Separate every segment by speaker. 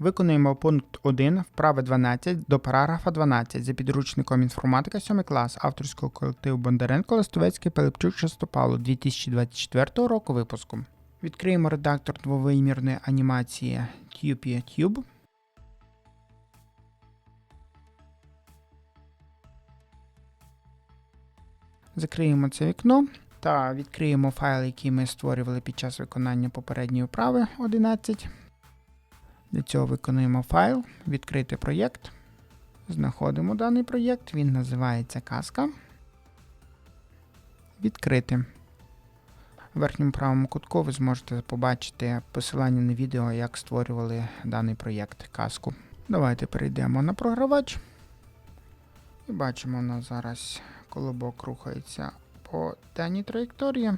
Speaker 1: Виконуємо пункт 1, вправи 12 до параграфа 12 за підручником інформатика 7 клас авторського колективу Бондаренко Листовецький Пилипчук Частопало 2024 року випуску. Відкриємо редактор двовимірної анімації Tupia Tube. Закриємо це вікно та відкриємо файл, який ми створювали під час виконання попередньої вправи 11. Для цього виконуємо файл, відкрити проєкт. Знаходимо даний проєкт, він називається Казка. Відкрити. В верхньому правому кутку ви зможете побачити посилання на відео, як створювали даний проєкт казку. Давайте перейдемо на програвач. І бачимо, у нас зараз колобок рухається по даній траєкторії.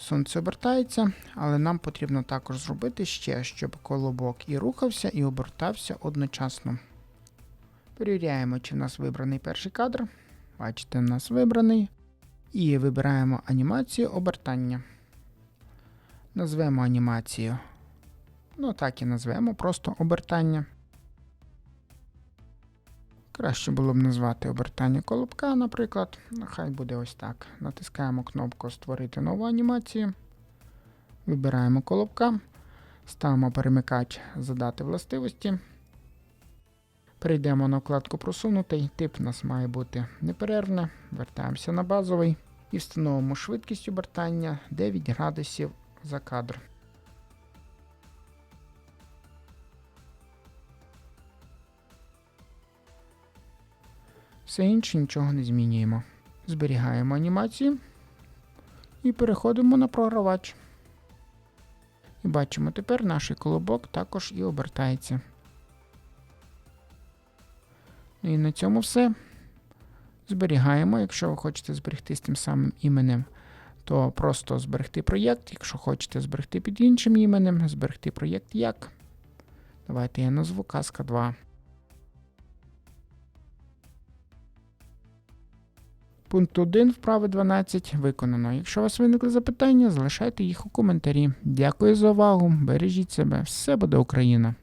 Speaker 1: Сонце обертається, але нам потрібно також зробити ще, щоб колобок і рухався, і обертався одночасно. Перевіряємо, чи в нас вибраний перший кадр. Бачите, в нас вибраний. І вибираємо анімацію обертання. Назвемо анімацію. Ну, так і назвемо просто обертання. Краще було б назвати обертання колобка, наприклад. Нехай буде ось так. Натискаємо кнопку Створити нову анімацію. Вибираємо колобка. Ставимо перемикач Задати властивості. Перейдемо на вкладку Просунутий. Тип у нас має бути неперервне. Вертаємося на базовий і встановимо швидкість обертання 9 градусів за кадр. Все інше нічого не змінюємо. Зберігаємо анімацію і переходимо на програвач. І бачимо, тепер наш колобок також і обертається. І на цьому все. Зберігаємо. Якщо ви хочете зберегти з тим самим іменем, то просто зберегти проєкт. Якщо хочете зберегти під іншим іменем, зберегти проєкт як. Давайте я назву Казка 2. Пункт 1 вправи 12 виконано. Якщо у вас виникли запитання, залишайте їх у коментарі. Дякую за увагу. Бережіть себе. Все буде Україна!